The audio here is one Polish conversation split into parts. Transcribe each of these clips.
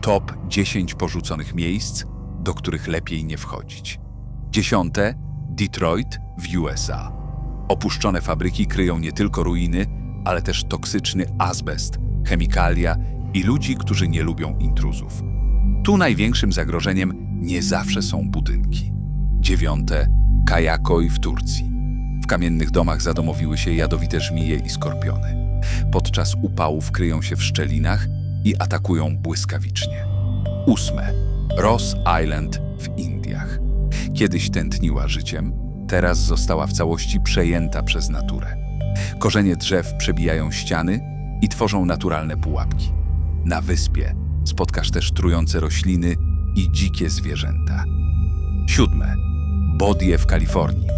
Top 10 porzuconych miejsc, do których lepiej nie wchodzić. Dziesiąte Detroit w USA. Opuszczone fabryki kryją nie tylko ruiny, ale też toksyczny azbest, chemikalia i ludzi, którzy nie lubią intruzów. Tu największym zagrożeniem nie zawsze są budynki. Dziewiąte Kajakoj w Turcji. W kamiennych domach zadomowiły się jadowite żmije i skorpiony. Podczas upałów kryją się w szczelinach i atakują błyskawicznie. Ósme. Ross Island w Indiach. Kiedyś tętniła życiem, teraz została w całości przejęta przez naturę. Korzenie drzew przebijają ściany i tworzą naturalne pułapki. Na wyspie spotkasz też trujące rośliny i dzikie zwierzęta. Siódme. Bodie w Kalifornii.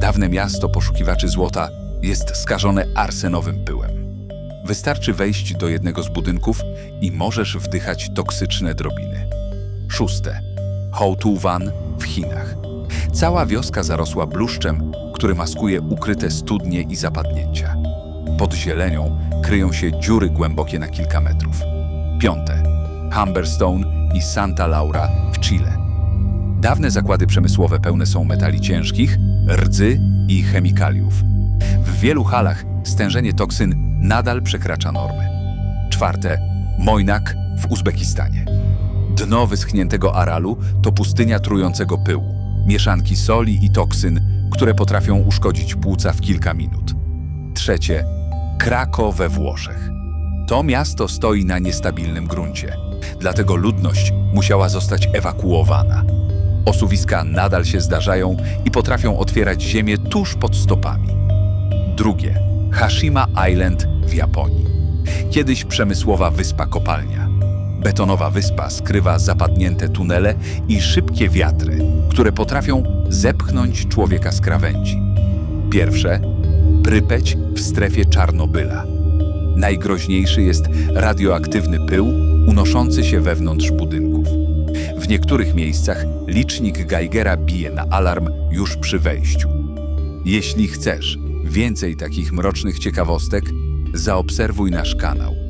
Dawne miasto poszukiwaczy złota jest skażone arsenowym pyłem. Wystarczy wejść do jednego z budynków i możesz wdychać toksyczne drobiny. Szóste. Houtouwan w Chinach. Cała wioska zarosła bluszczem, który maskuje ukryte studnie i zapadnięcia. Pod zielenią kryją się dziury głębokie na kilka metrów. Piąte. Humberstone i Santa Laura w Chile. Dawne zakłady przemysłowe pełne są metali ciężkich, rdzy i chemikaliów. W wielu halach stężenie toksyn nadal przekracza normy. Czwarte. Mojnak w Uzbekistanie. Dno wyschniętego Aralu to pustynia trującego pyłu, mieszanki soli i toksyn, które potrafią uszkodzić płuca w kilka minut. Trzecie. Krako we Włoszech. To miasto stoi na niestabilnym gruncie, dlatego ludność musiała zostać ewakuowana. Osuwiska nadal się zdarzają i potrafią otwierać ziemię tuż pod stopami. Drugie. Hashima Island w Japonii. Kiedyś przemysłowa wyspa kopalnia. Betonowa wyspa skrywa zapadnięte tunele i szybkie wiatry, które potrafią zepchnąć człowieka z krawędzi. Pierwsze. Prypeć w strefie Czarnobyla. Najgroźniejszy jest radioaktywny pył unoszący się wewnątrz budynków. W niektórych miejscach licznik Geigera bije na alarm już przy wejściu. Jeśli chcesz więcej takich mrocznych ciekawostek, zaobserwuj nasz kanał.